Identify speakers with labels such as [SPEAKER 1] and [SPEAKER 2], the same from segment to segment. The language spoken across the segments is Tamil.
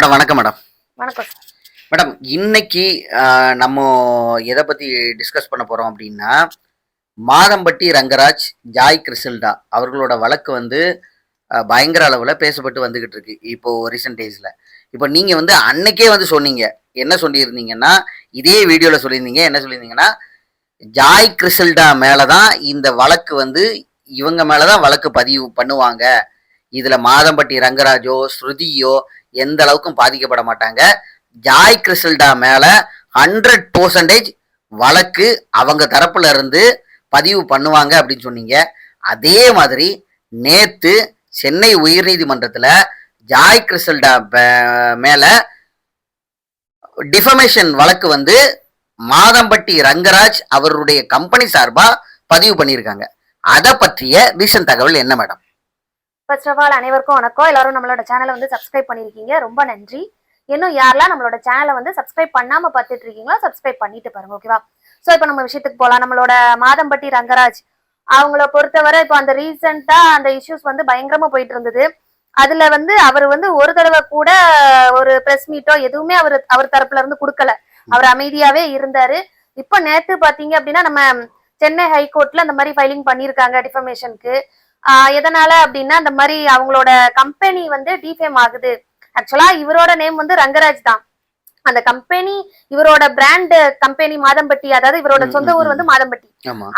[SPEAKER 1] மேடம் வணக்கம் மேடம்.
[SPEAKER 2] வணக்கம்
[SPEAKER 1] மேடம் இன்னைக்கு நம்ம எதை பத்தி டிஸ்கஸ் பண்ண போறோம் அப்படின்னா மாதம்பட்டி ரங்கராஜ் ஜாய் கிறிசல்டா அவர்களோட வழக்கு வந்து பயங்கர அளவுல பேசப்பட்டு வந்துகிட்டு இருக்கு இப்போ ரீசெண்ட் டேஸ்ல இப்போ நீங்க வந்து அன்னைக்கே வந்து சொன்னீங்க. என்ன சொல்லியிருந்தீங்கன்னா இதே வீடியோல சொல்லியிருந்தீங்க என்ன சொல்லியிருந்தீங்கன்னா ஜாய் கிறிசல்டா மேலதான் இந்த வழக்கு வந்து இவங்க மேலதான் வழக்கு பதிவு பண்ணுவாங்க. இதுல மாதம்பட்டி ரங்கராஜோ ஸ்ருதியோ எந்த அளவுக்கும் பாதிக்கப்பட மாட்டாங்க. ஜாய் கிறிசல்டா மேல ஹண்ட்ரட் பர்சன்டேஜ் வழக்கு அவங்க தரப்புல இருந்து பதிவு பண்ணுவாங்க அப்படின்னு சொன்னீங்க. அதே மாதிரி நேத்து சென்னை உயர்நீதிமன்றத்தில் ஜாய் கிறிசல்டா பே- மேல டிஃபமேஷன் வழக்கு வந்து மாதம்பட்டி ரங்கராஜ் அவருடைய கம்பெனி சார்பா பதிவு பண்ணியிருக்காங்க. அதை பற்றிய ரீசன் தகவல் என்ன மேடம்
[SPEAKER 2] ஃபர்ஸ்ட் ஆஃப் ஆல் அனைவருக்கும் வணக்கம். எல்லாரும் நம்மளோட சேனலை வந்து சப்ஸ்கிரைப் பண்ணியிருக்கீங்க ரொம்ப நன்றி. இன்னும் யாரெல்லாம் நம்மளோட சேனலை வந்து சப்ஸ்கிரைப் பண்ணாம பார்த்துட்டு இருக்கீங்களோ சப்ஸ்கிரைப் பண்ணிட்டு பாருங்க ஓகேவா ஸோ இப்போ நம்ம விஷயத்துக்கு போகலாம் நம்மளோட மாதம்பட்டி ரங்கராஜ் அவங்கள பொறுத்தவரை இப்போ அந்த ரீசெண்டா அந்த இஷ்யூஸ் வந்து பயங்கரமா போயிட்டு இருந்தது. அதுல வந்து அவர் வந்து ஒரு தடவை கூட ஒரு ப்ரெஸ் மீட்டோ எதுவுமே அவர் அவர் தரப்புல இருந்து கொடுக்கல. அவர் அமைதியாவே இருந்தாரு. இப்போ நேத்து பாத்தீங்க அப்படின்னா நம்ம சென்னை ஹைகோர்ட்ல அந்த மாதிரி ஃபைலிங் பண்ணியிருக்காங்க டிஃபமேஷனுக்கு எதனால அப்படின்னா இந்த மாதிரி அவங்களோட கம்பெனி வந்து டிஃபேம் ஆகுது. ஆக்சுவலா இவரோட நேம் வந்து ரங்கராஜ் தான். அந்த கம்பெனி இவரோட பிராண்ட் கம்பெனி மாதம்பட்டி அதாவது இவரோட சொந்த ஊர். வந்து மாதம்பட்டி.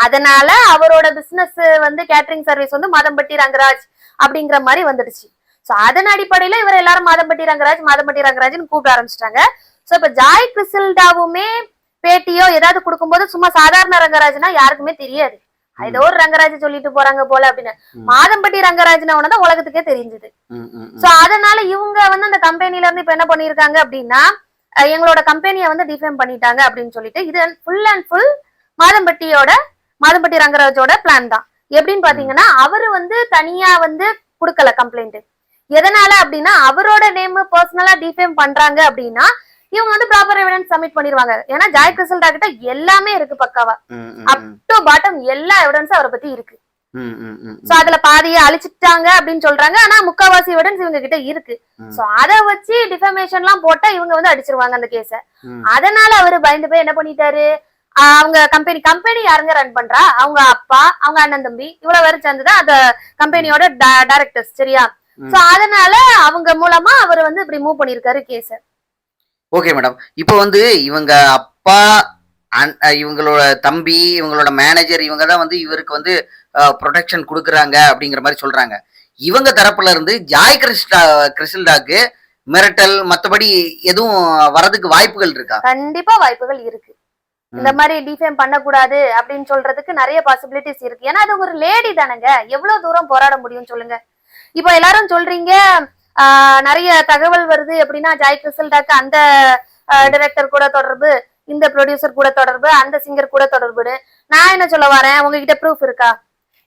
[SPEAKER 2] அதனால அவரோட பிசினஸ் வந்து கேட்டரிங் சர்வீஸ் வந்து மாதம்பட்டி ரங்கராஜ் அப்படிங்கிற மாதிரி வந்துடுச்சு. சோ அதன் அடிப்படையில இவர் எல்லாரும் மாதம்பட்டி ரங்கராஜ் மாதம்பட்டி ரங்கராஜ்னு கூப்பிட ஆரம்பிச்சிட்டாங்க. சோ இப்ப ஜாய் கிறிசல்டாவுமே பேட்டியோ ஏதாவது கொடுக்கும்போது சும்மா சாதாரண ரங்கராஜ்னா யாருக்குமே தெரியாது. ஏதோ ஒரு ரங்கராஜ் சொல்லிட்டு போறாங்க போல அப்படின்னு. மாதம்பட்டி ரங்கராஜ்னா தான் உலகத்துக்கே தெரிஞ்சது. சோ அதனால இவங்க வந்து அந்த கம்பெனில இருந்து இப்ப என்ன பண்ணிருக்காங்க அப்படின்னா எங்களோட கம்பெனியை வந்து டிஃபேம் பண்ணிட்டாங்க அப்படின்னு சொல்லிட்டு இது ஃபுல் அண்ட் ஃபுல் மாதம்பட்டியோட மாதம்பட்டி ரங்கராஜோட பிளான் தான். எப்படின்னு பாத்தீங்கன்னா அவரு வந்து தனியா வந்து கொடுக்கல கம்ப்ளைண்ட் எதனால அப்படின்னா அவரோட நேம் பர்சனலா டிஃபேம் பண்றாங்க அப்படின்னா இவங்க வந்து ப்ராப்பர் எவிடன்ஸ் சப்மிட் பண்ணிருவாங்க. ஏன்னா ஜாய் கிறிசல்டா கிட்ட எல்லாமே இருக்கு பக்காவா. அப் டு பாட்டம் எல்லா எவிடன்ஸும் அவரை பத்தி இருக்கு. சோ அதுல பாதியை அழிச்சிட்டாங்க அப்படின்னு சொல்றாங்க. ஆனா முக்காவாசி எவிடன்ஸ் இவங்க கிட்ட இருக்கு. சோ அத வச்சு டிஃபமேஷன் எல்லாம் போட்டா இவங்க வந்து அடிச்சிருவாங்க அந்த கேஸ. அதனால அவரு பயந்து போய் என்ன பண்ணிட்டாரு? அவங்க கம்பெனி கம்பெனி யாருங்க ரன் பண்றா? அவங்க அப்பா அவங்க அண்ணன் தம்பி இவ்வளவு பேரும் சேர்ந்துதான் அந்த கம்பெனியோட டைரக்டர்ஸ் சரியா. சோ அதனால அவங்க மூலமா அவர் வந்து இப்படி மூவ் பண்ணிருக்காரு கேஸ
[SPEAKER 1] ஓகே மேடம் இப்போ வந்து இவங்க அப்பா இவங்களோட தம்பி இவங்களோட மேனேஜர் இவங்க தான் வந்து இவருக்கு வந்து ப்ரொடெக்ஷன் கொடுக்குறாங்க அப்படிங்கிற மாதிரி சொல்றாங்க. இவங்க தரப்புல இருந்து ஜாய் கிறிஸ்டா கிறிஸ்டல்டாக்கு மிரட்டல் மத்தபடி எதுவும் வரதுக்கு வாய்ப்புகள் இருக்கா?
[SPEAKER 2] கண்டிப்பா வாய்ப்புகள் இருக்கு. இந்த மாதிரி டிஃபேம் பண்ணக்கூடாது அப்படின்னு சொல்றதுக்கு நிறைய பாசிபிலிட்டிஸ் இருக்கு. ஏன்னா அது ஒரு லேடி தானேங்க. எவ்வளவு தூரம் போராட முடியும் சொல்லுங்க. இப்போ எல்லாரும் சொல்றீங்க நிறைய தகவல் வருது. எப்படின்னா ஜாய் கிறிசல்டாக்கு அந்த டைரக்டர் கூட தொடர்பு இந்த ப்ரொடியூசர் கூட தொடர்பு அந்த சிங்கர் கூட தொடர்புன்னு. நான் என்ன சொல்ல வரேன்? உங்ககிட்ட ப்ரூஃப் இருக்கா?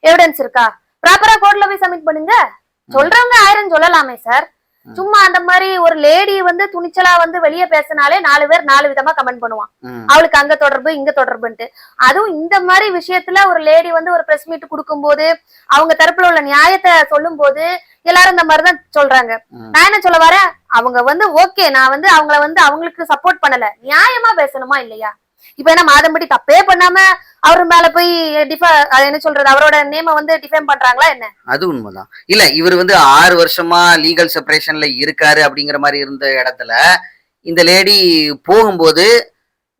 [SPEAKER 2] எவிடன்ஸ் இருக்கா? ப்ராப்பரா கோர்ட்ல போய் சப்மிட் பண்ணுங்க. சொல்றவங்க ஆயிரம் சொல்லலாமே சார் சும்மா அந்த மாதிரி ஒரு லேடி வந்து துணிச்சலா வந்து வெளியே பேசினாலே நாலு பேர் நாலு விதமா கமெண்ட் பண்ணுவான். அவளுக்கு அங்க தொடர்பு இங்க தொடர்புன்ட்டு. அதுவும் இந்த மாதிரி விஷயத்துல ஒரு லேடி வந்து ஒரு பிரஸ் மீட் கொடுக்கும்போது அவங்க தரப்புல உள்ள நியாயத்தை சொல்லும் போது எல்லாரும் இந்த மாதிரிதான் சொல்றாங்க. நான் என்ன சொல்ல வரேன்? அவங்க வந்து ஓகே நான் வந்து அவங்கள வந்து அவங்களுக்கு சப்போர்ட் பண்ணல. நியாயமா பேசணுமா இல்லையா? இப்ப என்ன மாதம்படி தப்பே பண்ணாம அவர் மேல போய் என்ன சொல்றது அவரோட நேம வந்து டிஃபேம் பண்றாங்களா என்ன?
[SPEAKER 1] அது உண்மைதான். இல்ல இவர் வந்து ஆறு வருஷமா லீகல் செப்பரேஷன்ல இருக்காரு அப்படிங்கிற மாதிரி இருந்த இடத்துல இந்த லேடி போகும்போது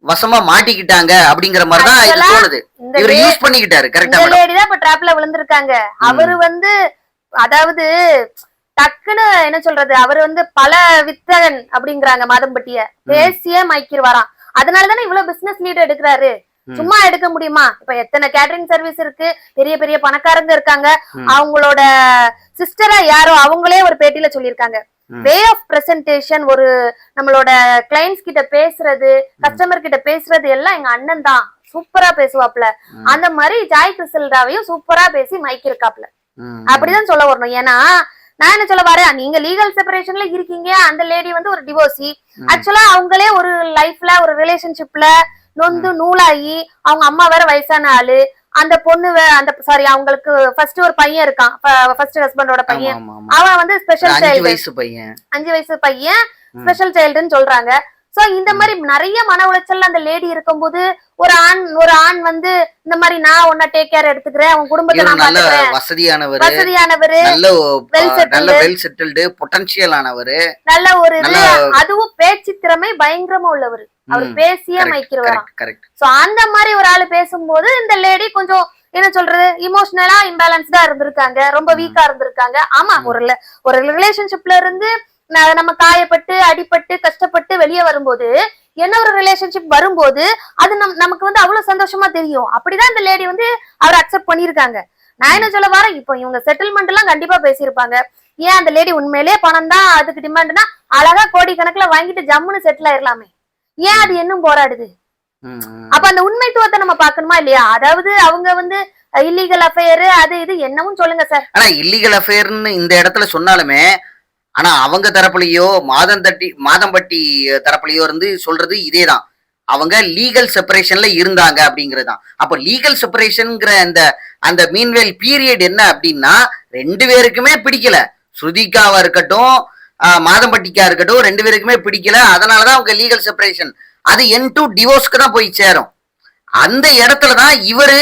[SPEAKER 1] வசமா மாட்டிக்கிட்டாங்க அப்படிங்கிற மாதிரி தான் இது
[SPEAKER 2] Actually,
[SPEAKER 1] தோணுது. இவர் யூஸ் பண்ணிக்கிட்டாரு கரெக்டா
[SPEAKER 2] இந்த லேடி தான் இப்ப ட்ராப்ல விழுந்திருக்காங்க. அவரு வந்து அதாவது டக்குன்னு என்ன சொல்றது அவர் வந்து பல வித்தகன் அப்படிங்கிறாங்க மாதம்பட்டிய. பேசியே மைக்கிடுவாராம் அதனால தானே இவ்வளவு பிசினஸ் லீட் எடுக்கிறாரு. சும்மா எடுக்க முடியுமா இப்ப எத்தனை கேட்டரிங் சர்வீஸ் இருக்கு பெரிய பெரிய பணக்காரங்க இருக்காங்க. அவங்களோட சிஸ்டரா யாரோ அவங்களே ஒரு பேட்டியில சொல்லியிருக்காங்க. வே ஆஃப் பிரசன்டேஷன் ஒரு நம்மளோட கிளைண்ட்ஸ் கிட்ட பேசுறது கஸ்டமர் கிட்ட பேசுறது எல்லாம் எங்க அண்ணன் தான் சூப்பரா பேசுவாப்ல. அந்த மாதிரி ஜாய் கிறிசல்டாவையும் சூப்பரா பேசி மைக் இருக்காப்ல. அப்படிதான் சொல்ல வரணும் ஏன்னா நான் என்ன சொல்ல வரேன்? நீங்க லீகல் செப்பரேஷன்ல இருக்கீங்க. அந்த லேடி வந்து ஒரு டிவோர்ஸி. ஆக்சுவலா அவங்களே ஒரு லைஃப்ல ஒரு ரிலேஷன்ஷிப்ல நொந்து நூலாகி அவங்க அம்மா வேற வயசான ஆளு. அந்த பொண்ணு அந்த சாரி அவங்களுக்கு ஃபர்ஸ்ட் ஒரு பையன் இருக்கான். ஃபர்ஸ்ட் ஹஸ்பண்டோட பையன். அவன் வந்து ஸ்பெஷல்
[SPEAKER 1] அஞ்சு
[SPEAKER 2] சைல்டு
[SPEAKER 1] வயசு பையன்.
[SPEAKER 2] அஞ்சு வயசு பையன். ஸ்பெஷல் சைல்டுன்னு சொல்றாங்க. சோ இந்த மாதிரி நிறைய மன உளைச்சல்ல அந்த லேடி இருக்கும்போது ஒரு ஆண் ஒரு ஆண் வந்து இந்த மாதிரி நான் உன்ன டேக் கேர் எடுத்துக்கிறேன் உன் குடும்பத்தை நான்
[SPEAKER 1] நல்ல வசதியானவர்
[SPEAKER 2] வசதியானவரு
[SPEAKER 1] நல்ல. நல்ல வெல் செட்டில்டு பொட்டன்ஷியல் ஆனவர்
[SPEAKER 2] நல்ல ஒரு இது அதுவும் பேச்சு திறமை பயங்கரமா உள்ளவர் அவர் பேசியே மைக்கிறவரா
[SPEAKER 1] கரெக்ட் கரெக்ட்
[SPEAKER 2] சோ அந்த மாதிரி ஒரு ஆளு பேசும்போது இந்த லேடி கொஞ்சம் என்ன சொல்றது இமோஷனலா இம்பேலன்ஸ்டா இருந்திருக்காங்க ரொம்ப. வீக்கா இருந்திருக்காங்க ஆமா. ஒரு ஒரு ரிலேஷன்ஷிப்ல இருந்து நம்ம காயப்பட்டு அடிபட்டு கஷ்டப்பட்டு வெளியே வரும்போது என்ன ஒரு ரிலேஷன்ஷிப் வரும்போது அது நம் நமக்கு வந்து அவ்வளவு சந்தோஷமா தெரியும். அப்படிதான் இந்த லேடி வந்து அவர் அக்செப்ட் பண்ணிருக்காங்க நான் என்ன சொல்ல வரேன்? இப்போ இவங்க செட்டில்மெண்ட் எல்லாம் கண்டிப்பா பேசியிருப்பாங்க. ஏன் அந்த லேடி உண்மையிலேயே பணம் தான் அதுக்கு டிமாண்ட்னா அழகா கோடி கணக்குல வாங்கிட்டு ஜம்முன்னு செட்டில் ஆயிரலாமே. ஏன் அது இன்னும் போராடுது? அப்ப அந்த உண்மைத்துவத்தை நம்ம பார்க்கணுமா இல்லையா? அதாவது அவங்க வந்து இல்லீகல் அஃபேர் அது இது என்னவும் சொல்லுங்க சார்
[SPEAKER 1] ஆனா இல்லீகல் அஃபேர்னு இந்த இடத்துல சொன்னாலுமே ஆனா அவங்க தரப்புலையோ மாதம் தட்டி மாதம்பட்டி தரப்புலையோ இருந்து சொல்றது இதேதான். அவங்க லீகல் செப்பரேஷன்ல இருந்தாங்க அப்படிங்கிறது தான் அப்போ லீகல் செப்பரேஷன்ங்கிற அந்த அந்த மீன்வேல் பீரியட் என்ன அப்படின்னா ரெண்டு பேருக்குமே பிடிக்கல. ஸ்ருதிகாவா இருக்கட்டும் மாதம்பட்டிக்கா இருக்கட்டும் ரெண்டு பேருக்குமே பிடிக்கல. அதனாலதான் அவங்க லீகல் செப்பரேஷன் அது என் டு டிவோர்ஸ்க்கு தான் போய் சேரும். அந்த இடத்துல தான் இவரு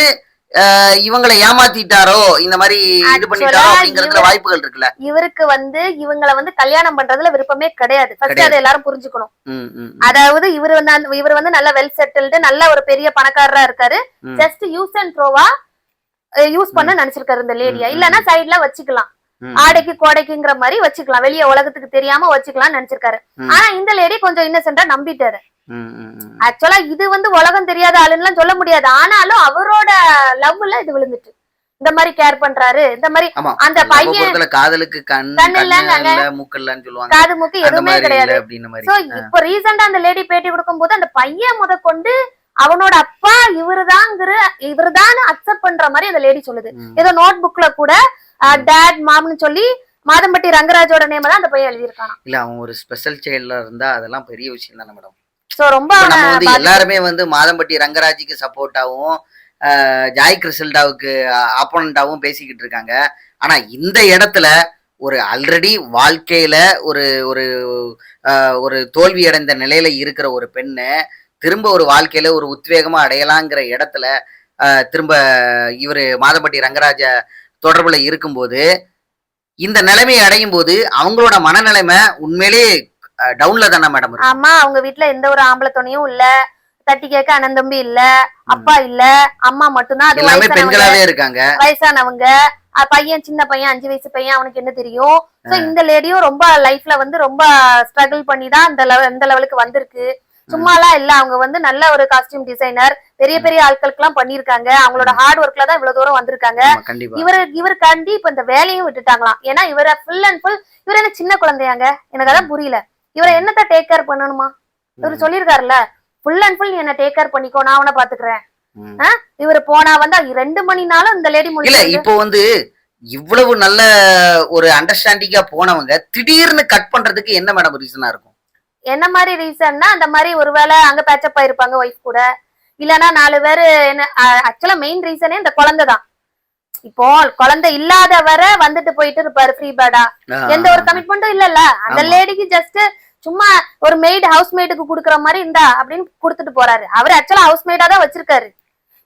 [SPEAKER 1] இவங்களை ஏமாத்திட்டாரோ இந்த மாதிரி இது பண்ணிட்டாரோ அப்படிங்கறதுல வாய்ப்புகள் இருக்குல்ல?
[SPEAKER 2] இவருக்கு வந்து இவங்கள வந்து கல்யாணம் பண்றதுல விருப்பமே கிடையாது. ஃபர்ஸ்ட். அதை எல்லாரும் புரிஞ்சுக்கணும். அதாவது இவர் வந்து இவர் வந்து நல்ல வெல் செட்டில்டு நல்ல ஒரு பெரிய பணக்காரரா இருக்காரு. ஜஸ்ட் யூஸ் அண்ட் த்ரோவா யூஸ் பண்ண நினைச்சிருக்காரு இந்த லேடியா இல்லன்னா சைட்ல வச்சுக்கலாம். ஆடைக்கு கோடைக்குங்கிற மாதிரி வச்சுக்கலாம். வெளிய உலகத்துக்கு தெரியாம வச்சுக்கலாம்னு நினைச்சிருக்காரு. ஆனா இந்த லேடி கொஞ்சம் இன்னசென்டா நம்பிட்டாரு. ஆக்சுவலா இது வந்து உலகம் தெரியாத ஆளுன்னு சொல்ல முடியாது. ஆனாலும் அவரோட லவ்ல இது விழுந்துட்டு. இந்த மாதிரி கேர் பண்றாரு. இந்த மாதிரி அந்த பையன்
[SPEAKER 1] காதலுக்கு கண்
[SPEAKER 2] கண்
[SPEAKER 1] கண்ணு
[SPEAKER 2] இல்லைங்காங்க.
[SPEAKER 1] இல்ல மூக்கு இல்லன்னு சொல்லுவாங்க.
[SPEAKER 2] காது மூக்கு எதுவுமே கிடையாது. சோ இப்போ ரீசெண்டா அந்த லேடி பேட்டி கொடுக்கும்போது அந்த பையன் முத கொண்டு அவனோட அப்பா இவருதாங்கிற இவருதான் அக்செப்ட் பண்ற மாதிரி அந்த லேடி சொல்லுது. ஏதோ நோட் புக்ல கூட டேட் மாம்னு சொல்லி மாதம்பட்டி ரங்கராஜோட நேம தான் அந்த பையன் எழுதியிருக்கானா
[SPEAKER 1] இல்ல அவன் ஒரு ஸ்பெஷல் சைல்ட்ல இருந்தா அதெல்லாம் பெரிய விஷயம் தானே மேடம்.
[SPEAKER 2] சோ ரொம்ப
[SPEAKER 1] நம்ம வந்து எல்லாருமே வந்து மாதம்பட்டி ரங்கராஜுக்கு சப்போர்ட்டாவும் ஜாய் கிறிசல்டாவுக்கு ஆப்போனண்டாவும் பேசிக்கிட்டு இருக்காங்க. ஆனா இந்த இடத்துல ஒரு ஆல்ரெடி வாழ்க்கையில ஒரு ஒரு ஒரு தோல்வி அடைந்த நிலையில இருக்கிற ஒரு பெண்ணு திரும்ப ஒரு வாழ்க்கையில ஒரு உத்வேகமா அடையலாங்கிற இடத்துல திரும்ப இவர் மாதம்பட்டி ரங்கராஜ தொடர்புல இருக்கும்போது இந்த நிலைமையை அடையும் போது அவங்களோட மனநிலைமை உண்மையிலேயே டவுன்ல தானே மேடம்
[SPEAKER 2] ஆமா அவங்க வீட்டுல எந்த ஒரு ஆம்பளை துணையும் இல்லை. தட்டி கேட்க அண்ணன் தம்பி இல்ல அப்பா இல்ல அம்மா மட்டும்தான் அது
[SPEAKER 1] எல்லாமே
[SPEAKER 2] வயசானவங்க. வயசானவங்க. பையன் சின்ன பையன் அஞ்சு வயசு பையன் அவனுக்கு என்ன தெரியும்? சோ இந்த லேடியும் ரொம்ப லைஃப்ல வந்து ரொம்ப ஸ்ட்ரகிள் பண்ணி தான் இந்த இந்த லெவலுக்கு வந்திருக்கு. சும்மாலாம் இல்ல அவங்க வந்து நல்ல ஒரு காஸ்டியூம் டிசைனர் பெரிய பெரிய ஆட்களுக்கு எல்லாம் பண்ணிருக்காங்க அவங்களோட ஹார்ட் ஒர்க்ல தான் இவ்வளவு தூரம் வந்திருக்காங்க. இவரு இவருக்காண்டி இப்ப இந்த வேலையும் விட்டுட்டாங்களாம். ஏன்னா இவரை ஃபுல் அண்ட் ஃபுல் இவர் என்ன சின்ன குழந்தையாங்க? எனக்கு அதான் புரியல. இவரை என்னத்த டேக் கேர் பண்ணணுமா? இவரு சொல்லியிருக்காருல்ல. ஃபுல் அண்ட் ஃபுல் என்ன டேக் கேர் பண்ணிக்கோ நான் அவனை பாத்துக்கிறேன். இவரு போனா வந்தா ரெண்டு மணினாலும் இந்த லேடி
[SPEAKER 1] இல்ல
[SPEAKER 2] முடிச்சு
[SPEAKER 1] இப்போ வந்து இவ்வளவு நல்ல ஒரு அண்டர்ஸ்டாண்டிங்கா போனவங்க திடீர்னு கட் பண்றதுக்கு என்ன மேடம் ரீசனா இருக்கும்?
[SPEAKER 2] என்ன மாதிரி ரீசன்னா அந்த மாதிரி ஒருவேளை அங்க பேச்சப் ஆயிருப்பாங்க ஒய்ஃப் கூட. இல்லனா நாலு பேரு என்ன ஆக்சுவலா மெயின் ரீசனே இந்த குழந்தை தான். இப்போ குழந்தை இல்லாதவரை வந்துட்டு போயிட்டு இருப்பாரு ஃப்ரீ பேர்டா எந்த ஒரு கமிட்மெண்ட்டும் இல்லல்ல. அந்த. லேடிக்கு ஜஸ்ட் சும்மா ஒரு மெய்டு ஹவுஸ் மேடுக்கு குடுக்குற மாதிரி இந்தா அப்படின்னு கொடுத்துட்டு போறாரு. அவர் ஆக்சுவலா ஹவுஸ் மேடா தான் வச்சிருக்காரு.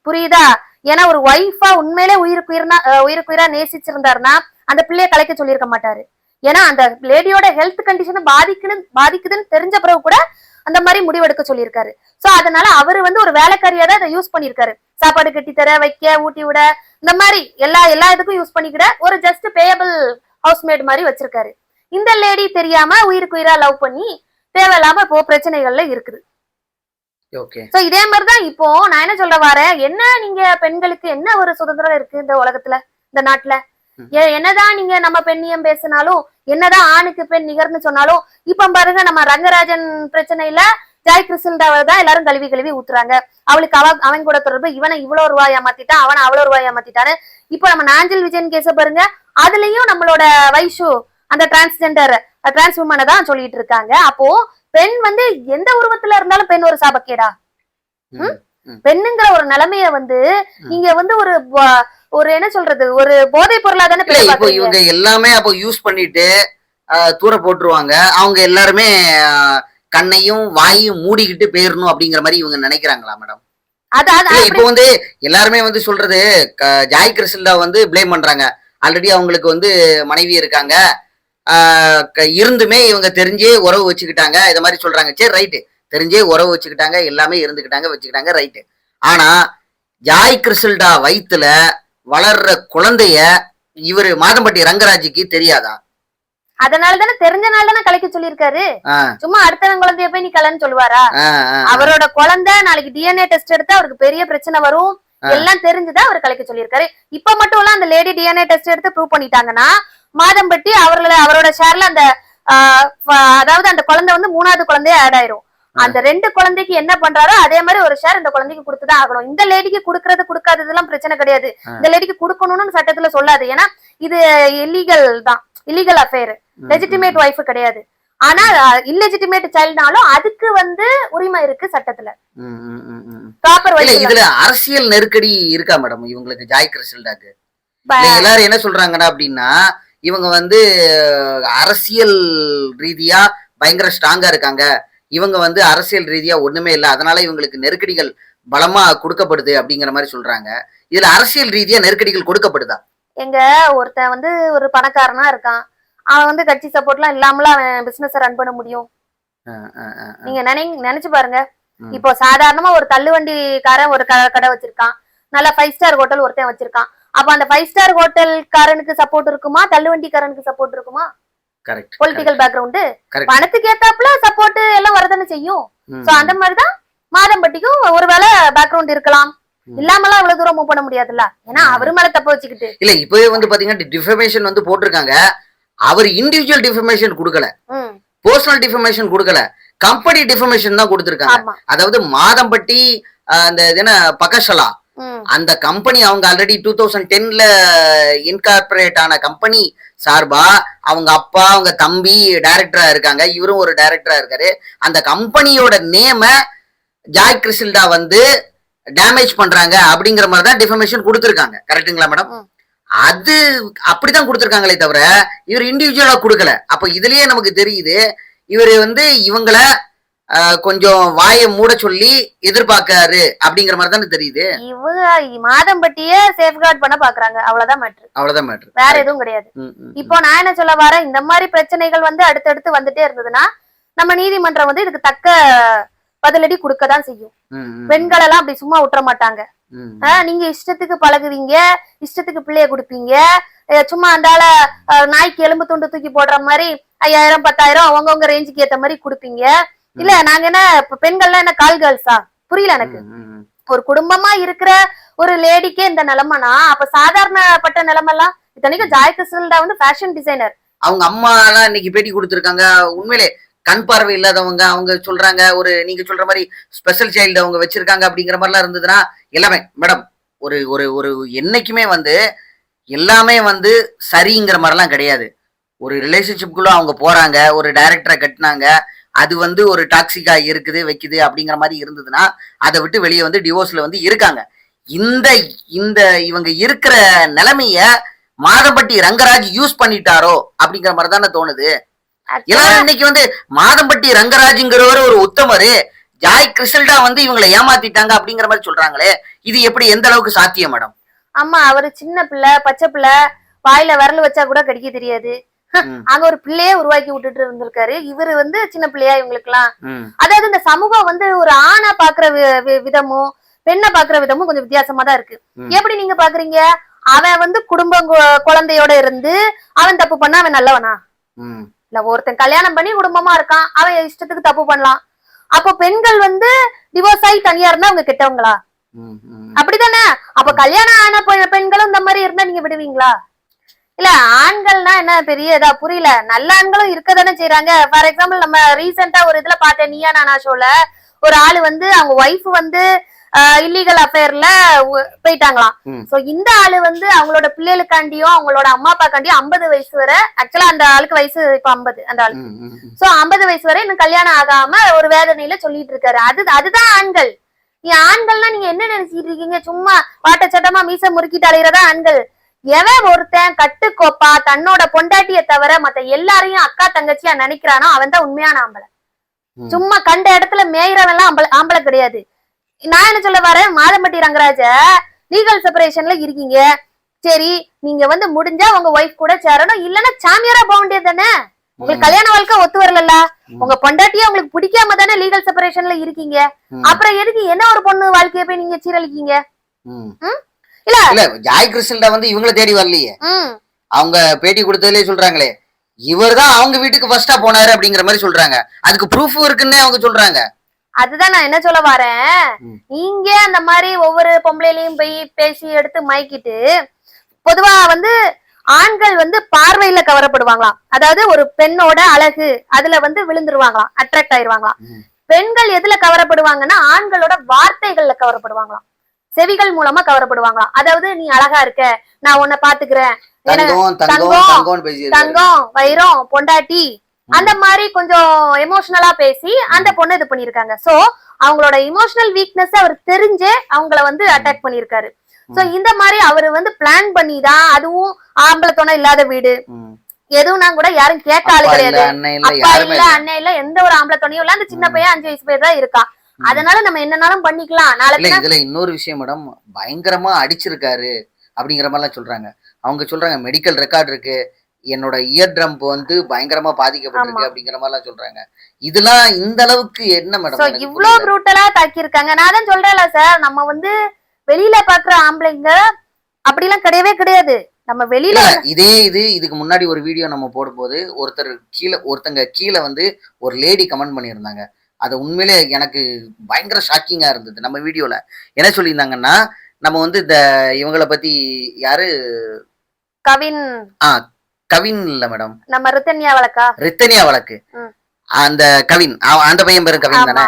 [SPEAKER 2] புரியுதா? ஏன்னா ஒரு ஒய்ஃபா உண்மையிலே உயிருக்கு உயிர்னா உயிருக்கு உயிரா நேசிச்சிருந்தாருன்னா அந்த பிள்ளைய கலைக்க சொல்லியிருக்க மாட்டாரு. ஏன்னா அந்த லேடியோட ஹெல்த் கண்டிஷனை பாதிக்குன்னு பாதிக்குதுன்னு தெரிஞ்ச பிறகு கூட அந்த மாதிரி முடிவெடுக்க சொல்லியிருக்காரு. சோ அதனால அவரு வந்து ஒரு வேலைக்காரியா தான் இதை யூஸ் பண்ணியிருக்காரு. சாப்பாடு கட்டி தர வைக்க ஊட்டி விட இந்த மாதிரி எல்லா எல்லா இதுக்கும் யூஸ் பண்ணிக்கிட ஒரு ஜஸ்ட் பேயபிள் ஹவுஸ்மேட் மாதிரி வச்சிருக்காரு. இந்த லேடி தெரியாம உயிருக்கு உயிரா லவ் பண்ணி தேவையில்லாம இப்போ பிரச்சனைகள்ல இருக்குது.
[SPEAKER 1] ஓகே
[SPEAKER 2] சோ இதே மாதிரிதான் இப்போ நான் என்ன சொல்ல வரேன் என்ன நீங்க பெண்களுக்கு என்ன ஒரு சுதந்திரம் இருக்கு இந்த உலகத்துல இந்த நாட்டுல? என்னதான் நீங்க நம்ம பெண்ணியம் பேசினாலும் என்னதான் ஆணுக்கு பெண் நிகர்னு சொன்னாலும் இப்ப பாருங்க நம்ம ரங்கராஜன் பிரச்சனையில ஜாய் கிறிஸ்டல்டாவை தான் எல்லாரும் கழுவி கழுவி ஊத்துறாங்க. அவளுக்கு அவ அவன் கூட தொடர்பு இவனை இவ்வளவு ரூபாய் ஏமாத்திட்டான் அவனை அவ்வளவு ரூபாய் ஏமாத்திட்டான்னு. இப்போ நம்ம நாஞ்சல் விஜயன் கேஸ பாருங்க அதுலயும் நம்மளோட வைஷு அந்த டிரான்ஸ்ஜெண்டர் டிரான்ஸ் உமனை தான் சொல்லிட்டு இருக்காங்க. அப்போ பெண் வந்து எந்த உருவத்துல இருந்தாலும் பெண் ஒரு சாபக்கேடா. பெண்ணுங்கிற ஒரு நிலைமைய வந்து
[SPEAKER 1] ம்.
[SPEAKER 2] நீங்க வந்து ஒரு ஒரு என்ன சொல்றது ஒரு போதை பொருளா தானே
[SPEAKER 1] இப்போ இவங்க எல்லாமே அப்போ யூஸ் பண்ணிட்டு தூர போட்டுருவாங்க. அவங்க எல்லாருமே கண்ணையும் வாயையும் மூடிக்கிட்டு போயிடணும் அப்படிங்கிற மாதிரி இவங்க நினைக்கிறாங்களா மேடம்? இப்போ வந்து எல்லாருமே வந்து சொல்றது ஜாய் கிறிஸ்டா வந்து ப்ளேம் பண்றாங்க. ஆல்ரெடி அவங்களுக்கு வந்து மனைவி இருக்காங்க. இருந்துமே இவங்க தெரிஞ்சே உறவு வச்சுக்கிட்டாங்க. இது மாதிரி சொல்றாங்க. சரி ரைட்டு தெரிஞ்சே உறவு வச்சுக்கிட்டாங்க. எல்லாமே இருந்துக்கிட்டாங்க வச்சுக்கிட்டாங்க ரைட்டு ஆனா ஜாய் கிறிஸ்டா வயித்துல வளர்ற குழந்தைய இவரு மாதம்பட்டி ரங்கராஜுக்கு தெரியாதா?
[SPEAKER 2] அதனால தானே தெரிஞ்சனால தானே கலைக்க சொல்லியிருக்காரு.
[SPEAKER 1] ஆஹ்
[SPEAKER 2] சும்மா அடுத்தவன் குழந்தைய போய் நீ கலன்னு சொல்லுவாரா? அவரோட குழந்தை நாளைக்கு டிஎன்ஏ டெஸ்ட் எடுத்தா அவருக்கு பெரிய பிரச்சனை வரும். எல்லாம் தெரிஞ்சுதான் அவர் கலைக்க சொல்லியிருக்காரு. இப்ப மட்டும் இல்ல அந்த லேடி டிஎன்ஏ டெஸ்ட் எடுத்து ப்ரூவ் பண்ணிட்டாங்கன்னா மாதம்பட்டி அவர்கள அவரோட ஷேர்ல அந்த அதாவது அந்த குழந்தை வந்து மூணாவது குழந்தைய ஆட் ஆயிரும். அந்த ரெண்டு குழந்தைக்கு என்ன பண்றாரோ அதே மாதிரி ஒரு ஷேர் இந்த குழந்தைக்கு கொடுத்துதான் ஆகணும். இந்த லேடிக்கு கொடுக்கறது கொடுக்காததெல்லாம் பிரச்சனை கிடையாது. இந்த லேடிக்கு கொடுக்கணும்னு சட்டத்துல சொல்லாது. ஏன்னா இது இல்லீகல் தான். இல்லீகல் அஃபேர் லெஜிட்டிமேட் ஒய்ஃப் கிடையாது. ஆனா இல்லெஜிட்டிமேட் சைல்ட்னாலும் அதுக்கு வந்து உரிமை இருக்கு சட்டத்துல. ப்ராப்பர்
[SPEAKER 1] இதுல அரசியல் நெருக்கடி இருக்கா மேடம் இவங்களுக்கு ஜாய் கிறிஸ்டல்டாக்கு எல்லாரும் என்ன சொல்றாங்கன்னா அப்படின்னா இவங்க வந்து அரசியல் ரீதியா பயங்கர ஸ்ட்ராங்கா இருக்காங்க. இவங்க வந்து அரசியல் ரீதியா ஒண்ணுமே இல்லை. அதனால இவங்களுக்கு நெருக்கடிகள் பலமா கொடுக்கப்படுது அப்படிங்கிற மாதிரி சொல்றாங்க. இதுல அரசியல் ரீதியா நெருக்கடிகள் கொடுக்கப்படுதா?
[SPEAKER 2] எங்க ஒருத்தன் வந்து ஒரு பணக்காரனா இருக்கான். அவன் வந்து கட்சி சப்போர்ட்லாம் இல்லாமல அவன் பிசினஸ் ரன் பண்ண முடியும். நீங்க நினை நினைச்சு பாருங்க. இப்போ சாதாரணமா ஒரு தள்ளுவண்டிக்காரன் ஒரு கடை வச்சிருக்கான். நல்ல ஃபைவ் ஸ்டார் ஹோட்டல் ஒருத்தன் வச்சிருக்கான். அப்ப அந்த ஃபைவ் ஸ்டார் ஹோட்டல்காரனுக்கு சப்போர்ட் இருக்குமா? தள்ளுவண்டிக்காரனுக்கு சப்போர்ட் இருக்குமா?
[SPEAKER 1] கரெக்ட்
[SPEAKER 2] பொலிட்டிக்கல் பேக்ரவுண்டு பணத்துக்கு ஏத்தாப்புல சப்போர்ட் எல்லாம் வரதானே செய்யும். சோ அந்த மாதிரிதான் மாதம்பட்டிக்கும் ஒருவேளை பேக்ரவுண்ட் இருக்கலாம். இல்லாமலாம் இவ்வளவு தூரம் மூவ் பண்ண முடியாதுல்ல? ஏன்னா. அவரு மேல தப்ப வச்சுக்கிட்டு.
[SPEAKER 1] இல்ல இப்பவே வந்து பாத்தீங்கன்னா டிஃபமேஷன் வந்து போட்டிருக்காங்க. அவர் இண்டிவிஜுவல் டிஃபமேஷன் கொடுக்கல. பர்சனல் டிஃபமேஷன் கொடுக்கல. கம்பெனி டிஃபமேஷன் தான் கொடுத்திருக்காங்க. அதாவது மாதம்பட்டி அந்த என்ன பகஷலா
[SPEAKER 2] ம்
[SPEAKER 1] அந்த கம்பெனி அவங்க ஆல்ரெடி டூ தௌசண்ட் டென்ல இன்கார்பரேட் ஆன கம்பெனி சார்பா அவங்க அப்பா அவங்க தம்பி டைரக்டரா இருக்காங்க. இவரும் ஒரு டைரக்டரா இருக்காரு. அந்த கம்பெனியோட நேம ஜாய் கிறிஸ்டா வந்து டேமேஜ் பண்றாங்க அப்படிங்கிற மாதிரி தான் டிஃபர்மேஷன் கொடுத்துருக்காங்க. கரெக்ட்டுங்களா மேடம். அது அப்படிதான் கொடுத்துருக்காங்களே தவிர இவர் இண்டிவிஜுவலா கொடுக்கல. அப்ப இதுலயே நமக்கு தெரியுது இவர் வந்து இவங்கள கொஞ்சம் வாயை மூட சொல்லி எதிர்பார்க்காரு அப்படிங்கிற மாதிரி தானே தெரியுது.
[SPEAKER 2] இவங்க மாதம்பட்டிய சேஃப்கார்ட் பண்ண பாக்குறாங்க. அவ்வளவுதான் மேட்ரு
[SPEAKER 1] அவ்வளவுதான் மேட்ரு
[SPEAKER 2] வேற எதுவும் கிடையாது. இப்போ நான் என்ன சொல்ல வரேன்? இந்த மாதிரி பிரச்சனைகள் வந்து அடுத்தடுத்து வந்துட்டே இருந்ததுன்னா நம்ம நீதிமன்றம் வந்து இதுக்கு தக்க பதிலடி கொடுக்கதான் செய்யும். பெண்கள் எல்லாம் அப்படி சும்மா விட்டுற மாட்டாங்க. ஆஹ் நீங்க இஷ்டத்துக்கு பழகுவீங்க இஷ்டத்துக்கு பிள்ளைய கொடுப்பீங்க சும்மா அந்தால நாய்க்கு எலும்பு துண்டு தூக்கி போடுற மாதிரி ஐயாயிரம் பத்தாயிரம் அவங்கவுங்க ரேஞ்சுக்கு ஏத்த மாதிரி கொடுப்பீங்க. இல்ல நாங்க என்ன இப்ப பெண்கள்லாம் என்ன கால் கேர்ள்ஸா? புரியல எனக்கு. ஒரு குடும்பமா இருக்கிற ஒரு லேடிக்கே இந்த நிலைமைனா அப்ப சாதாரணப்பட்ட நிலைமெல்லாம் இத்தனைக்கும் ஜாய் கிறிஸ்டல்டா வந்து ஃபேஷன் டிசைனர்
[SPEAKER 1] அவங்க அம்மா எல்லாம் இன்னைக்கு பேட்டி கொடுத்துருக்காங்க. உண்மையிலே கண் பார்வை இல்லாதவங்க அவங்க சொல்றாங்க ஒரு நீங்க சொல்ற மாதிரி ஸ்பெஷல் சைல்டு அவங்க வச்சிருக்காங்க அப்படிங்கிற மாதிரிலாம் இருந்ததுன்னா எல்லாமே மேடம் ஒரு ஒரு ஒரு என்னைக்குமே வந்து எல்லாமே வந்து சரிங்கிற மாதிரிலாம் கிடையாது. ஒரு ரிலேஷன்ஷிப்குள்ள அவங்க போறாங்க ஒரு டைரக்டரை கட்டினாங்க அது வந்து ஒரு டாக்ஸிக்கா இருக்குது வைக்குது அப்படிங்கிற மாதிரி இருந்ததுன்னா அதை விட்டு வெளியே வந்து டிவோர்ஸ்ல வந்து இருக்காங்க. இந்த இந்த இவங்க இருக்கிற நிலைமைய மாதம்பட்டி ரங்கராஜ் யூஸ் பண்ணிட்டாரோ அப்படிங்கிற மாதிரி தானே தோணுது. எல்லாரும் இன்னைக்கு வந்து மாதம்பட்டி ரங்கராஜுங்கிறவர் ஒரு உத்தமரு ஜாய் கிறிஸ்டல்டா வந்து இவங்களை ஏமாத்திட்டாங்க அப்படிங்கிற மாதிரி சொல்றாங்களே இது எப்படி எந்த அளவுக்கு சாத்தியம் மேடம்?
[SPEAKER 2] ஆமா அவரு சின்ன பிள்ளை பச்சை பிள்ளை வாயில விரல் வச்சா கூட கடிக்க தெரியாது. அங்க ஒரு பிள்ளையே உருவாக்கி விட்டுட்டு இருந்திருக்காரு. இவரு வந்து சின்ன பிள்ளையா இவங்களுக்கு எல்லாம் அதாவது இந்த சமூகம் வந்து ஒரு ஆணை பாக்குற விதமும் பெண்ணை பாக்குற விதமும் கொஞ்சம் வித்தியாசமா தான் இருக்கு. எப்படி நீங்க பாக்குறீங்க அவன் வந்து குடும்பம் குழந்தையோட இருந்து அவன் தப்பு பண்ணா அவன் நல்லவனா? இல்ல ஒருத்தன் கல்யாணம் பண்ணி குடும்பமா இருக்கான் அவன் இஷ்டத்துக்கு தப்பு பண்ணலாம். அப்போ பெண்கள் வந்து டிவோர்ஸ் ஆகி தனியா இருந்தா அவங்க கெட்டவங்களா. அப்படிதானே அப்ப கல்யாணம் ஆன பெண்களும் இந்த மாதிரி இருந்தா நீங்க விடுவீங்களா? இல்ல ஆண்கள்னா என்ன பெரிய இதா புரியல. நல்ல ஆண்களும் இருக்கதானே செய்யறாங்க ஃபார் எக்ஸாம்பிள் நம்ம ரீசெண்டா ஒரு இதுல பார்த்தேன் நீயா நானா ஷோல ஒரு ஆளு வந்து அவங்க ஒய்ஃப் வந்து இல்லீகல் அஃபேர்ல போயிட்டாங்களாம். சோ இந்த ஆளு வந்து அவங்களோட பிள்ளைகளுக்காண்டியும் அவங்களோட அம்மா அப்பாக்காண்டியும் ஐம்பது வயசு வரை ஆக்சுவலா அந்த ஆளுக்கு வயசு இப்ப ஐம்பது அந்த ஆளு. சோ ஐம்பது வயசு வரை இன்னும் கல்யாணம் ஆகாம ஒரு வேதனையில சொல்லிட்டு இருக்காரு. அது அதுதான் ஆண்கள். நீ ஆண்கள்னா நீங்க என்ன நினைச்சிட்டு இருக்கீங்க? சும்மா வாட்ட சட்டமா மீச முறுக்கிட்டு அலையிறதா ஆண்கள்? எவன் ஒருத்தன் கட்டுக்கோப்பா தன்னோட பொண்டாட்டிய தவிர மத்த எல்லாரையும் அக்கா தங்கச்சியா நினைக்கிறானோ அவன் தான் உண்மையான ஆம்பளை. சும்மா கண்ட இடத்துல மேயிறவன்லாம் ஆம்பளை ஆம்பளை கிடையாது நான் என்ன சொல்ல வரேன் மாதம்பட்டி ரங்கராஜ லீகல் செப்பரேஷன்ல இருக்கீங்க சரி நீங்க வந்து முடிஞ்சா உங்க ஒய்ஃப் கூட சேரணும் இல்லன்னா சாமியாரா போக வேண்டியது தானே உங்களுக்கு கல்யாண வாழ்க்கை ஒத்து வரல. உங்க பொண்டாட்டியே உங்களுக்கு பிடிக்காம தானே லீகல் செப்பரேஷன்ல இருக்கீங்க. அப்புறம் எதுக்கு என்ன ஒரு பொண்ணு வாழ்க்கைய போய் நீங்க சீரழிக்கீங்க
[SPEAKER 1] ம்.
[SPEAKER 2] ம்? இல்ல.
[SPEAKER 1] இல்ல ஜாய் கிறிஸ்டல்டா வந்து இவங்கள தேடி வரலையே. அவங்க பேட்டி கொடுத்ததுலயே சொல்றாங்களே இவர்தான் அவங்க வீட்டுக்கு ஃபர்ஸ்டா போனாரு அப்படிங்கிற மாதிரி சொல்றாங்க. அதுக்கு ப்ரூஃப் இருக்குன்னே அவங்க சொல்றாங்க.
[SPEAKER 2] அதுதான் நான் என்ன சொல்ல வரேன். நீங்க அந்த மாதிரி ஒவ்வொரு பொம்பளையிலையும் போய் பேசி எடுத்து மயக்கிட்டு பொதுவா வந்து ஆண்கள் வந்து பார்வையில கவரப்படுவாங்களாம். அதாவது ஒரு பெண்ணோட அழகு அதுல வந்து விழுந்துருவாங்களாம் அட்ராக்ட் ஆயிருவாங்களாம். பெண்கள் எதுல கவரப்படுவாங்கன்னா ஆண்களோட வார்த்தைகள்ல கவரப்படுவாங்களாம். செவிகள் மூலமா கவரப்படுவாங்களாம் அதாவது நீ அழகா இருக்க நான் உன்னை பாத்துக்கிறேன்.
[SPEAKER 1] தங்கம் தங்கம்
[SPEAKER 2] வைரம் பொண்டாட்டி அந்த மாதிரி கொஞ்சம் எமோஷனலா பேசி அந்த பொண்ணு இது பண்ணிருக்காங்க சோ அவங்களோட இமோஷனல் வீக்னஸ் அவர் தெரிஞ்சே அவங்கள வந்து அட்டாக் பண்ணிருக்காரு சோ இந்த மாதிரி அவர் வந்து பிளான் பண்ணி தான் அதுவும் ஆம்பளை துணை இல்லாத வீடு. எதுவும்னா கூட யாரும் கேட்ட ஆளு கிடையாது. அப்பா இல்ல அண்ணன் இல்ல எந்த ஒரு ஆம்பளை துணையும் இல்ல. அந்த சின்ன. பையன் அஞ்சு வயசு பேர் தான் இருக்கான். அதனால நம்ம என்னன்னாலும் பண்ணிக்கலாம். நாளைக்கு
[SPEAKER 1] இதுல இன்னொரு விஷயம் மேடம். பயங்கரமா அடிச்சிருக்காரு அப்படிங்கிற மாதிரிலாம் சொல்றாங்க. அவங்க சொல்றாங்க மெடிக்கல் ரெக்கார்ட் இருக்கு. என்னோட இயர் ட்ரம்ப் வந்து பயங்கரமா பாதிக்கப்பட்டிருக்கு. அப்படிங்கிற மாதிரிலாம் சொல்றாங்க. இதெல்லாம் இந்த அளவுக்கு என்ன மேடம்
[SPEAKER 2] இவ்ளோ ப்ரூட்டலா தாக்கி இருக்காங்க நான் தான் சொல்றேன்ல சார் நம்ம வந்து வெளியில பாக்குற ஆம்பளைங்க அப்படிலாம் கிடையவே கிடையாது. நம்ம வெளியில
[SPEAKER 1] இதே இது இதுக்கு முன்னாடி ஒரு வீடியோ நம்ம போடும்போது ஒருத்தர் கீழே ஒருத்தங்க கீழே வந்து ஒரு லேடி கமெண்ட் பண்ணியிருந்தாங்க. அது உண்மையிலே எனக்கு பயங்கர ஷாக்கிங்கா இருந்தது. நம்ம வீடியோல என்ன சொல்லியிருந்தாங்கன்னா நம்ம வந்து இந்த இவங்கள பத்தி யாரு?
[SPEAKER 2] கவின்.
[SPEAKER 1] கவின் இல்ல மேடம்.
[SPEAKER 2] நம்ம ரித்தன்யா வழக்கா?
[SPEAKER 1] ரித்தனியா வழக்கு. அந்த கவின் அந்த பையன் பேரு கவின் தானே?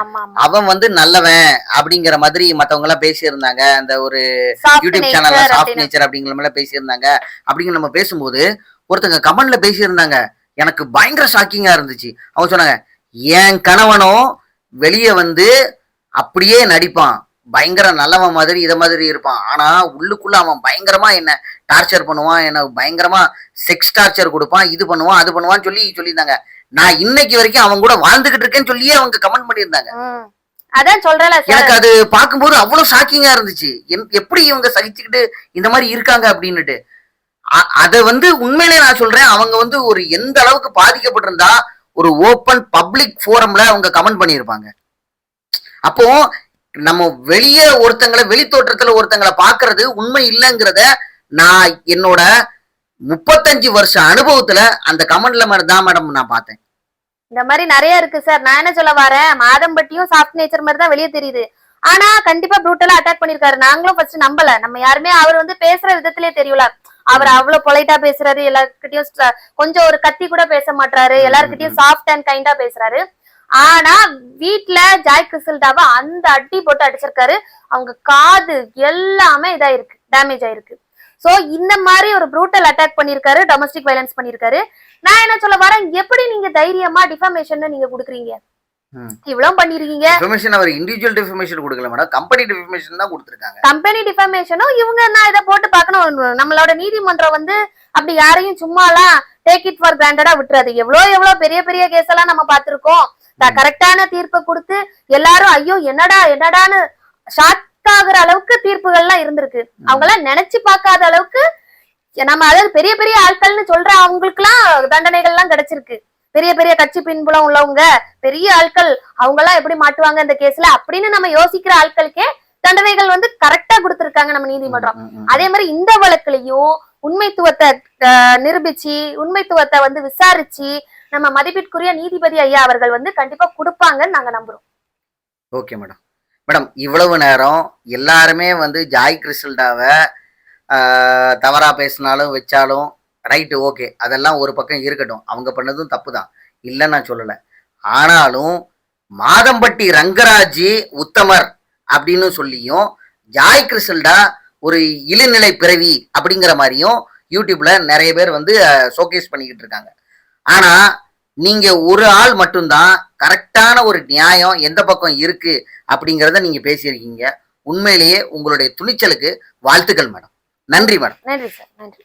[SPEAKER 1] அவன் வந்து நல்லவன் அப்படிங்கிற மாதிரி மத்தவங்க எல்லாம் பேசியிருந்தாங்க. அந்த ஒரு யூடியூப் சேனல்ல சாஃப்ட். நேச்சர் அப்படிங்கிற மாதிரி பேசியிருந்தாங்க. அப்படிங்கிற நம்ம பேசும்போது ஒருத்தங்க கமெண்ட்ல பேசியிருந்தாங்க. எனக்கு பயங்கர ஷாக்கிங்கா இருந்துச்சு. அவங்க சொன்னாங்க என் கணவனும் வெளியே வந்து அப்படியே நடிப்பான். பயங்கர நல்லவன் மாதிரி இத மாதிரி இருப்பான். ஆனா உள்ளுக்குள்ள அவன் பயங்கரமா என்ன டார்ச்சர் பண்ணுவான் என்ன பயங்கரமா செக்ஸ் டார்ச்சர் கொடுப்பான் இது பண்ணுவான் அது பண்ணுவான்னு சொல்லி சொல்லியிருந்தாங்க. நான் இன்னைக்கு வரைக்கும் அவன் கூட வாழ்ந்துகிட்டு இருக்கேன்னு சொல்லியே அவங்க கமெண்ட் பண்ணியிருந்தாங்க.
[SPEAKER 2] அதான் சொல்றேன்ல சார்
[SPEAKER 1] எனக்கு அது பார்க்கும்போது அவ்வளவு ஷாக்கிங்கா இருந்துச்சு. என்- எப்படி இவங்க சகிச்சுக்கிட்டு இந்த மாதிரி இருக்காங்க அப்படின்னுட்டு. அத வந்து உண்மையிலே நான் சொல்றேன். அவங்க வந்து ஒரு எந்த அளவுக்கு பாதிக்கப்பட்டிருந்தா ஒரு ஓப்பன் பப்ளிக் ஃபோரம்ல அவங்க கமெண்ட் பண்ணியிருப்பாங்க. அப்போ நம்ம வெளியே ஒருத்தங்களை வெளி தோற்றத்துல ஒருத்தங்களை பாக்குறது உண்மை இல்லைங்கிறத நான் என்னோட முப்பத்தஞ்சு வருஷ அனுபவத்துல அந்த கமெண்ட்ல மேடம் தான் மேடம் நான் பார்த்தேன்.
[SPEAKER 2] இந்த மாதிரி நிறைய இருக்கு சார் நான் என்ன சொல்ல வரேன்? மாதம்பட்டியும் சாஃப்ட் நேச்சர் மாதிரி தான் வெளியே தெரியுது. ஆனா கண்டிப்பா ப்ரூட்டலா அட்டாக் பண்ணிருக்காரு நாங்களும் ஃபர்ஸ்ட் நம்பல. நம்ம யாருமே அவர் வந்து பேசுற விதத்திலே தெரியல. அவர் அவ்வளவு பொலைட்டா பேசுறாரு எல்லார்கிட்டயும் ஸ்ட- கொஞ்சம் ஒரு கத்தி கூட பேச மாட்டாரு எல்லார்கிட்டயும் சாஃப்ட் அண்ட் கைண்டா பேசுறாரு. ஆனா வீட்ல ஜாய் கிறிஸ்டல்டாவை அந்த அடி போட்டு அடிச்சிருக்காரு. அவங்க காது எல்லாமே இதாயிருக்கு டேமேஜ் ஆயிருக்கு. சோ இந்த மாதிரி ஒரு ப்ரூட்டல் அட்டாக் பண்ணிருக்காரு டொமஸ்டிக் வயலன்ஸ் பண்ணிருக்காரு. நான் என்ன சொல்ல வரேன் எப்படி நீங்க தைரியமா டிஃபமேஷன் நீங்க குடுக்குறீங்க. இவ்வளவு பண்ணிருக்கீங்க.
[SPEAKER 1] டிஃபர்மேஷன் அவர் இண்டிவிஜுவல் டிஃபர்மேஷன் கொடுக்கல மேடம் கம்பெனி டிஃபர்மேஷன் தான் கொடுத்துருக்காங்க.
[SPEAKER 2] கம்பெனி டிஃபமேஷனும் இவங்க நான் இதை போட்டு பார்க்கணும். நம்மளோட நீதிமன்றம் வந்து அப்படி யாரையும் சும்மாலாம் டேக் இட் ஃபார் கிராண்டடா விட்டுறாது. எவ்வளவு எவ்வளவு பெரிய பெரிய கேஸ் எல்லாம் நம்ம பார்த்திருக்கோம். கரெக்டான தீர்ப்பை கொடுத்து எல்லாரும் ஐயோ என்னடா என்னடான்னு ஷாக் ஆகுற அளவுக்கு தீர்ப்புகள்லாம் இருந்திருக்கு. அவங்க எல்லாம் நினைச்சு பார்க்காத அளவுக்கு நம்ம அதாவது பெரிய பெரிய ஆட்கள்னு சொல்ற அவங்களுக்குலாம் தண்டனைகள்லாம் கிடைச்சிருக்கு. பெரிய பெரிய கட்சி பின்புலம் உள்ளவங்க பெரிய ஆட்கள் அவங்க எல்லாம் எப்படி மாட்டுவாங்க இந்த கேஸ்ல அப்படின்னு நம்ம யோசிக்கிற ஆட்களுக்கே தண்டனைகள் வந்து கரெக்டா கொடுத்திருக்காங்க நம்ம நீதிமன்றம். அதே மாதிரி இந்த வழக்குலயும் உண்மைத்துவத்தை நிரூபிச்சு உண்மைத்துவத்தை வந்து விசாரிச்சு நம்ம மதிப்பிற்குரிய நீதிபதி ஐயா அவர்கள் வந்து கண்டிப்பா கொடுப்பாங்கன்னு நாங்க நம்புறோம்.
[SPEAKER 1] Okay madam. மேடம் இவ்வளவு நேரம் எல்லாருமே வந்து ஜாய் கிறிஸ்டல்டாவை தவறா பேசினாலும் வச்சாலும் ரைட்டு ஓகே. அதெல்லாம் ஒரு பக்கம் இருக்கட்டும். அவங்க பண்ணதும் தப்பு தான் இல்லைன்னு நான் சொல்லலை. ஆனாலும் மாதம்பட்டி ரங்கராஜ் உத்தமர் அப்படின்னு சொல்லியும் ஜாய் கிறிஸ்டல்டா ஒரு இளநிலை பிறவி அப்படிங்கிற மாதிரியும் யூடியூப்ல நிறைய பேர் வந்து ஷோகேஸ் பண்ணிக்கிட்டு இருக்காங்க. ஆனா நீங்க ஒரு ஆள் மட்டும்தான் கரெக்டான ஒரு நியாயம் எந்த பக்கம் இருக்கு அப்படிங்கிறத நீங்க பேசியிருக்கீங்க. உண்மையிலேயே உங்களுடைய துணிச்சலுக்கு வாழ்த்துக்கள் மேடம். நன்றி மேடம்.
[SPEAKER 2] நன்றி சார். நன்றி.